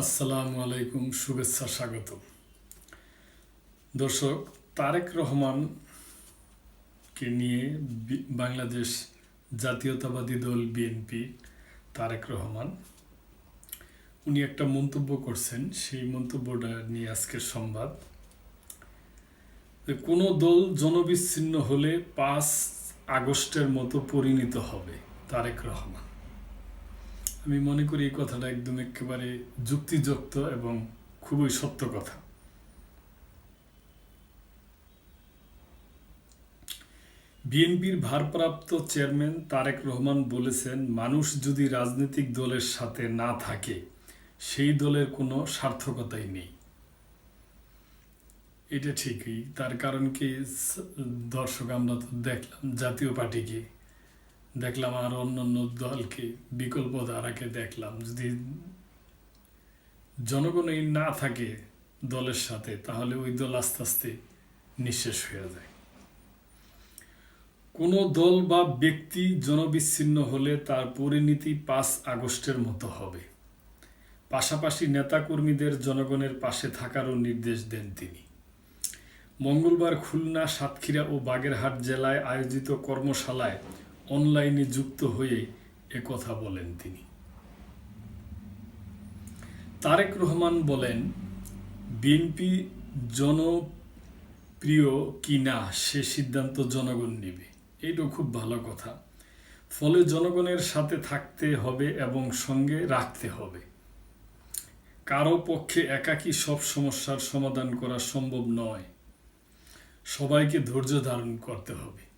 আসসালামু আলাইকুম, শুভেচ্ছা, স্বাগত। দর্শক, তারেক রহমানকে নিয়ে বাংলাদেশ জাতীয়তাবাদী দল বিএনপি তারেক রহমান, উনি একটা মন্তব্য করছেন। সেই মন্তব্যটা নিয়ে আজকের সংবাদ। কোনো দল জনবিচ্ছিন্ন হলে পাঁচ আগস্টের মতো পরিণত হবে তারেক রহমান। আমি মনে করি এই কথাটা একদম একেবারে যুক্তিযুক্ত এবং খুবই সত্য কথা। বিএনপির ভারপ্রাপ্ত চেয়ারম্যান তারেক রহমান বলেছেন, মানুষ যদি রাজনৈতিক দলের সাথে না থাকে, সেই দলের কোনো সার্থকতাই নেই। এটা ঠিকই, তার কারণ কি দর্শক আমরা তো দেখলাম জাতীয় পার্টিকে দেখলাম আর অন্যান্য দলকে, বিকল্প ধারাকে দেখলাম। যদি জনগণই না থাকে দলের সাথে, তাহলে ওই দল আস্তে আস্তে নিঃশেষ হয়ে যায়। কোনো দল বা ব্যক্তি জনবিচ্ছিন্ন হলে তার পরিণতি পাঁচ আগস্টের মতো হবে। পাশাপাশি নেতাকর্মীদের জনগণের পাশে থাকারও নির্দেশ দেন তিনি। মঙ্গলবার খুলনা, সাতক্ষীরা ও বাগেরহাট জেলায় আয়োজিত কর্মশালায় অনলাইনে যুক্ত হয়ে এ কথা বলেন তিনি। তারেক রহমান বলেন, বিএনপি জনপ্রিয় কি না সে সিদ্ধান্ত জনগণ নেবে। এইটা খুব ভালো কথা। ফলে জনগণের সাথে থাকতে হবে এবং সঙ্গে রাখতে হবে। কারও পক্ষে একাকী সব সমস্যার সমাধান করা সম্ভব নয়। সবাইকে ধৈর্য ধারণ করতে হবে।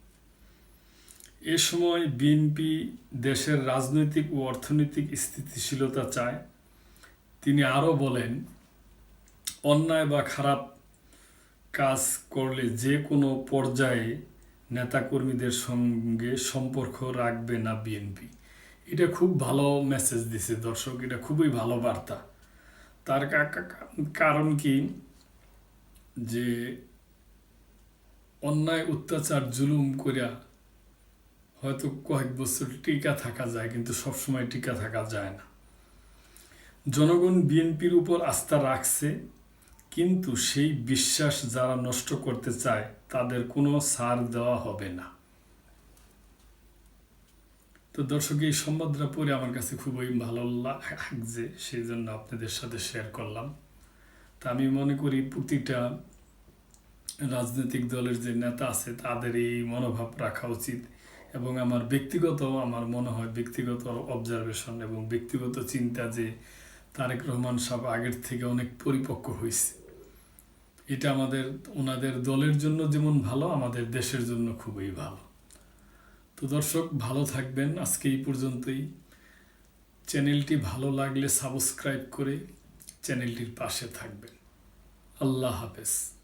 এ সময় বিএনপি দেশের রাজনৈতিক ও অর্থনৈতিক স্থিতিশীলতা চায়। তিনি আরও বলেন, অন্যায় বা খারাপ কাজ করলে যে কোনো পর্যায়ে নেতাকর্মীদের সঙ্গে সম্পর্ক রাখবে না বিএনপি। এটা খুব ভালো মেসেজ দিছে দর্শক, এটা খুবই ভালো বার্তা। তার কারণ কি? যে অন্যায়, অত্যাচার, জুলুম করিয়া হয়তো কয়েক বছর টিকা থাকা যায়, কিন্তু সবসময় টিকা থাকা যায় না। জনগণ বিএনপির উপর আস্থা রাখছে, কিন্তু সেই বিশ্বাস যারা নষ্ট করতে চায়, তাদের কোনো ছাড় দেওয়া হবে না। তো দর্শক, এই সংবাদটা পড়ে আমার কাছে খুবই ভালো লাগছে সেই জন্য আপনাদের সাথে শেয়ার করলাম। তা আমি মনে করি প্রতিটা রাজনৈতিক দলের যে নেতা আছে, তাদের এই মনোভাব রাখা উচিত। এবং আমার ব্যক্তিগত আমার মনে হয় ব্যক্তিগত অবজারভেশন এবং ব্যক্তিগত চিন্তা যে তারেক রহমান সাহেব আগের থেকে অনেক পরিপক্ক হয়েছে। এটা আমাদের, ওনাদের দলের জন্য যেমন ভালো, আমাদের দেশের জন্য খুবই ভালো। তো দর্শক, ভালো থাকবেন। আজকে এই পর্যন্তই। চ্যানেলটি ভালো লাগলে সাবস্ক্রাইব করে চ্যানেলটির পাশে থাকবেন। আল্লাহ হাফেজ।